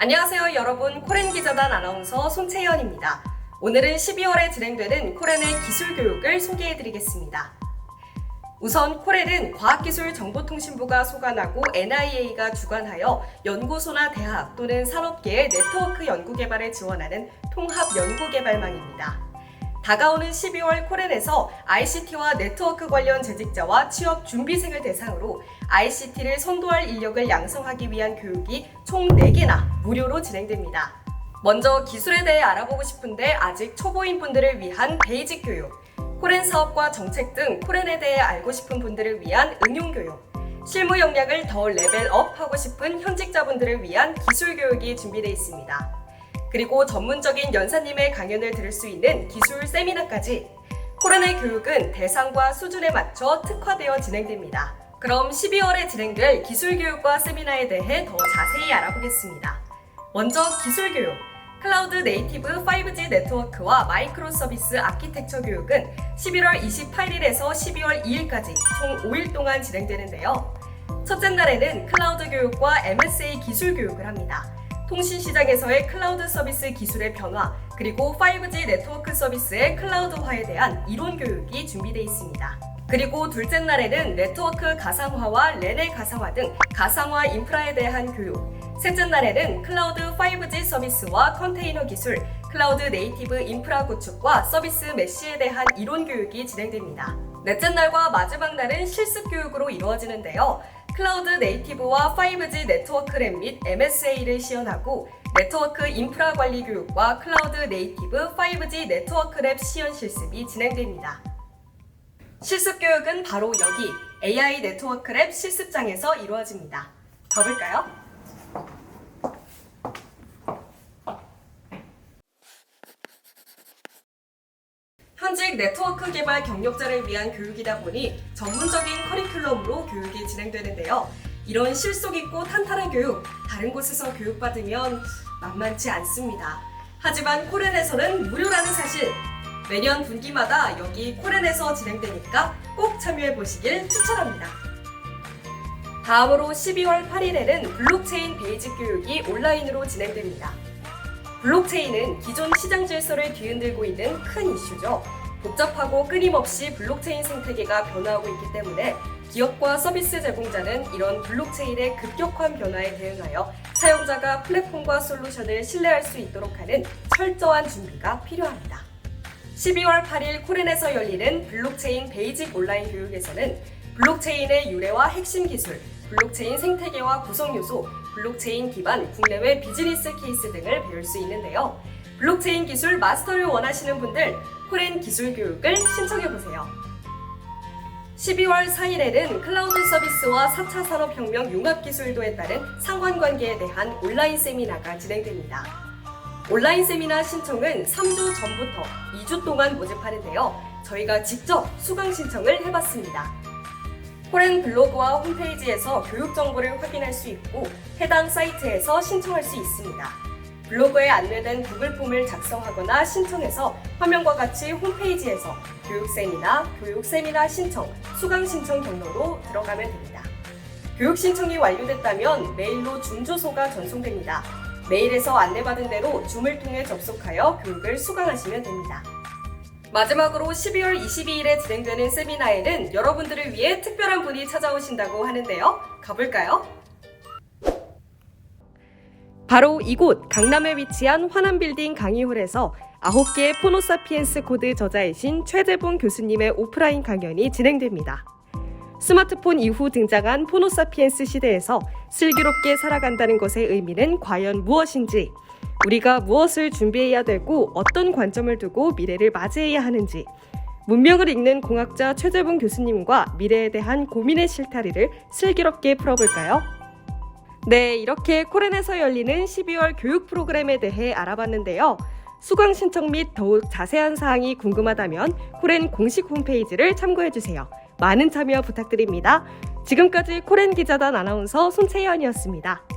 안녕하세요 여러분 코렌 기자단 아나운서 손채연입니다. 오늘은 12월에 진행되는 코렌의 기술 교육을 소개해 드리겠습니다. 우선 코렐은 과학기술정보통신부가 소관하고 NIA가 주관하여 연구소나 대학 또는 산업계의 네트워크 연구개발을 지원하는 통합 연구개발망입니다. 다가오는 12월 코렌에서 ICT와 네트워크 관련 재직자와 취업 준비생을 대상으로 ICT를 선도할 인력을 양성하기 위한 교육이 총 4개나 무료로 진행됩니다. 먼저 기술에 대해 알아보고 싶은데 아직 초보인 분들을 위한 베이직 교육, 코렌 사업과 정책 등 코렌에 대해 알고 싶은 분들을 위한 응용 교육, 실무 역량을 더 레벨업 하고 싶은 현직자분들을 위한 기술 교육이 준비되어 있습니다. 그리고 전문적인 연사님의 강연을 들을 수 있는 기술 세미나까지 코렌의 교육은 대상과 수준에 맞춰 특화되어 진행됩니다. 그럼 12월에 진행될 기술 교육과 세미나에 대해 더 자세히 알아보겠습니다. 먼저 기술 교육. 클라우드 네이티브 5G 네트워크와 마이크로 서비스 아키텍처 교육은 11월 28일에서 12월 2일까지 총 5일 동안 진행되는데요. 첫째 날에는 클라우드 교육과 MSA 기술 교육을 합니다. 통신 시장에서의 클라우드 서비스 기술의 변화, 그리고 5G 네트워크 서비스의 클라우드화에 대한 이론 교육이 준비되어 있습니다. 그리고 둘째 날에는 네트워크 가상화와 렌의 가상화 등 가상화 인프라에 대한 교육, 셋째 날에는 클라우드 5G 서비스와 컨테이너 기술, 클라우드 네이티브 인프라 구축과 서비스 메시에 대한 이론 교육이 진행됩니다. 넷째 날과 마지막 날은 실습 교육으로 이루어지는데요. 클라우드 네이티브와 5G 네트워크 랩 및 MSA를 시연하고 네트워크 인프라 관리 교육과 클라우드 네이티브 5G 네트워크 랩 시연 실습이 진행됩니다. 실습 교육은 바로 여기 AI 네트워크 랩 실습장에서 이루어집니다. 가볼까요? 현직 네트워크 개발 경력자를 위한 교육이다 보니 전문적인 커리큘럼으로 교육이 진행되는데요. 이런 실속 있고 탄탄한 교육, 다른 곳에서 교육받으면 만만치 않습니다. 하지만 코렌에서는 무료라는 사실. 매년 분기마다 여기 코렌에서 진행되니까 꼭 참여해 보시길 추천합니다. 다음으로 12월 8일에는 블록체인 베이직 교육이 온라인으로 진행됩니다. 블록체인은 기존 시장 질서를 뒤흔들고 있는 큰 이슈죠. 복잡하고 끊임없이 블록체인 생태계가 변화하고 있기 때문에 기업과 서비스 제공자는 이런 블록체인의 급격한 변화에 대응하여 사용자가 플랫폼과 솔루션을 신뢰할 수 있도록 하는 철저한 준비가 필요합니다. 12월 8일 코렌에서 열리는 블록체인 베이직 온라인 교육에서는 블록체인의 유래와 핵심 기술, 블록체인 생태계와 구성 요소, 블록체인 기반 국내외 비즈니스 케이스 등을 배울 수 있는데요. 블록체인 기술 마스터를 원하시는 분들 코렌 기술 교육을 신청해 보세요. 12월 4일에는 클라우드 서비스와 4차 산업혁명 융합기술도에 따른 상관관계에 대한 온라인 세미나가 진행됩니다. 온라인 세미나 신청은 3주 전부터 2주 동안 모집하는데요. 저희가 직접 수강 신청을 해봤습니다. 코렌 블로그와 홈페이지에서 교육 정보를 확인할 수 있고 해당 사이트에서 신청할 수 있습니다. 블로그에 안내된 구글 폼을 작성하거나 신청해서 화면과 같이 홈페이지에서 교육 세미나, 교육 세미나 신청, 수강 신청 경로로 들어가면 됩니다. 교육 신청이 완료됐다면 메일로 준주소가 전송됩니다. 메일에서 안내받은 대로 줌을 통해 접속하여 교육을 수강하시면 됩니다. 마지막으로 12월 22일에 진행되는 세미나에는 여러분들을 위해 특별한 분이 찾아오신다고 하는데요. 가볼까요? 바로 이곳 강남에 위치한 환암빌딩 강의홀에서 9개의 포노사피엔스 코드 저자이신 최재봉 교수님의 오프라인 강연이 진행됩니다. 스마트폰 이후 등장한 포노사피엔스 시대에서 슬기롭게 살아간다는 것의 의미는 과연 무엇인지, 우리가 무엇을 준비해야 되고 어떤 관점을 두고 미래를 맞이해야 하는지, 문명을 읽는 공학자 최재봉 교수님과 미래에 대한 고민의 실타리를 슬기롭게 풀어볼까요? 네, 이렇게 코렌에서 열리는 12월 교육 프로그램에 대해 알아봤는데요. 수강 신청 및 더욱 자세한 사항이 궁금하다면 코렌 공식 홈페이지를 참고해 주세요. 많은 참여 부탁드립니다. 지금까지 코렌 기자단 아나운서 손채연이었습니다.